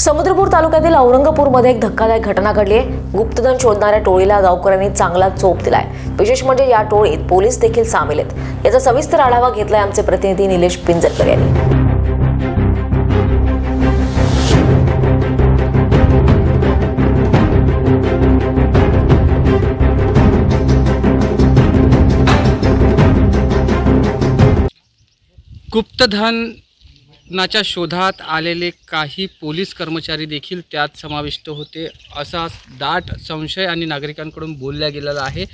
समुद्रपूर तालुक्यातील औरंगपूरमध्ये एक धक्कादायक घटना घडली आहे. गुप्तधन शोधणाऱ्या टोळीला गावकऱ्यांनी चांगला चोप दिलाय. विशेष म्हणजे या टोळीत पोलीस देखील सामील आहेत. याचा सविस्तर आढावा घेतलाय आमचे प्रतिनिधी निलेश पिंजरकर यांनी. गुप्तधन रत्नाच्या शोधात आलेले काही पोलीस कर्मचारी देखील त्यात समाविष्ट होते. असा दाट संशय आणि नागरिकांकडून बोलल्या गेलेला आहे.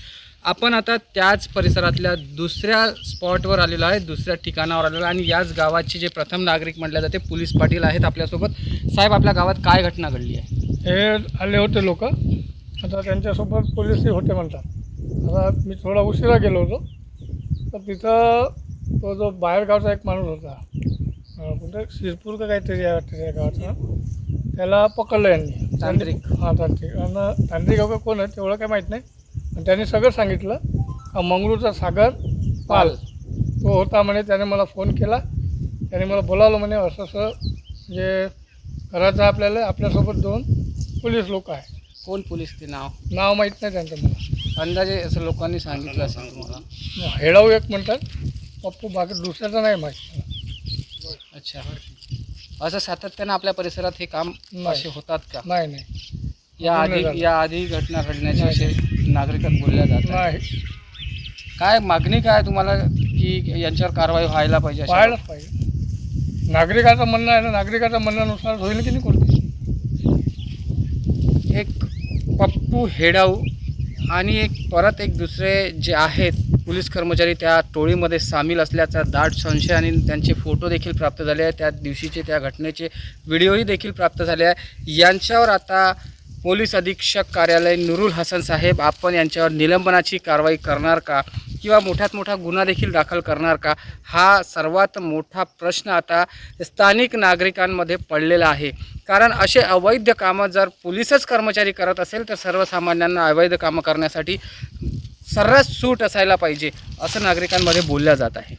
आपण आता त्याच परिसरातल्या दुसऱ्या स्पॉटवर आलेलो आहे दुसऱ्या ठिकाणावर आलेलो आहे आणि याच गावाचे जे प्रथम नागरिक म्हटले जाते पोलीस पाटील आहेत आपल्यासोबत. साहेब आपल्या गावात काय घटना घडली आहे? हे आले होते लोक. आता त्यांच्यासोबत पोलिसही होते म्हणतात. आता मी थोडा उशिरा गेलो होतो. तर तिथं तो जो बाहेरगावचा एक माणूस होता कुठे? शिरपूर का काहीतरी आहे वाटतं त्या गावाचं. त्याला पकडलं यांनी. तांत्रिक. हां तांत्रिक. आणि तांत्रिक अवघं कोण आहे? तेवढं काय माहीत नाही. पण त्यांनी सगळं सांगितलं. मंगळूरचा सागर पाल. तो होता म्हणे त्याने मला फोन केला. त्याने मला बोलावलं म्हणे असं असं म्हणजे करायचं आपल्याला आपल्यासोबत दोन पोलीस लोक आहे कोण पोलीस ते नाव? नाव माहीत नाही त्यांचं मला. अंदाजे असं लोकांनी सांगितलं असेल तुम्हाला. हेडाऊ एक म्हणतात पप्पू बाकी दुसऱ्याचं नाही माहीत. मला. अच्छा. असं सातत्यानं आपल्या परिसरात हे काम. असे होतात का? नाही नाही. या आधी. या आधी घटना घडण्याच्या विषयी नागरिकात बोलल्या जातात. नाही. काय मागणी काय तुम्हाला की यांच्यावर कारवाई व्हायला पाहिजे अशा- पाहायलाच पाहिजे. नागरिकाचं म्हणणं आहे ना नागरिकाच्या म्हणण्यानुसार होईल की नाही कोणती? एक पप्पू हेडाऊ आणि एक परत एक दुसरे जे आहेत पोलीस कर्मचारी त्या टोळीमध्ये सामील असल्याचा दाट संशय आणि त्यांचे फोटो देखील प्राप्त झाले आहे त्या दिवशीचे त्या घटनेचे व्हिडिओही देखील प्राप्त झाले आहे यांच्यावर आता पोलीस अधीक्षक कार्यालय नुरुल हसन साहेब आपण यांच्यावर निलंबनाची कारवाई करणार का? किंवा मोठ्यात मोठा गुन्हा देखील दाखल करणार का? हा सर्वात मोठा प्रश्न आता स्थानिक नागरिकांमध्ये पडलेला आहे. कारण असे अवैध कामं जर पोलीसच कर्मचारी करत असेल तर सर्वसामान्यांना अवैध कामं करण्यासाठी सर्रास सूट असायला पाहिजे असं नागरिकांमध्ये बोलल्या जात आहे.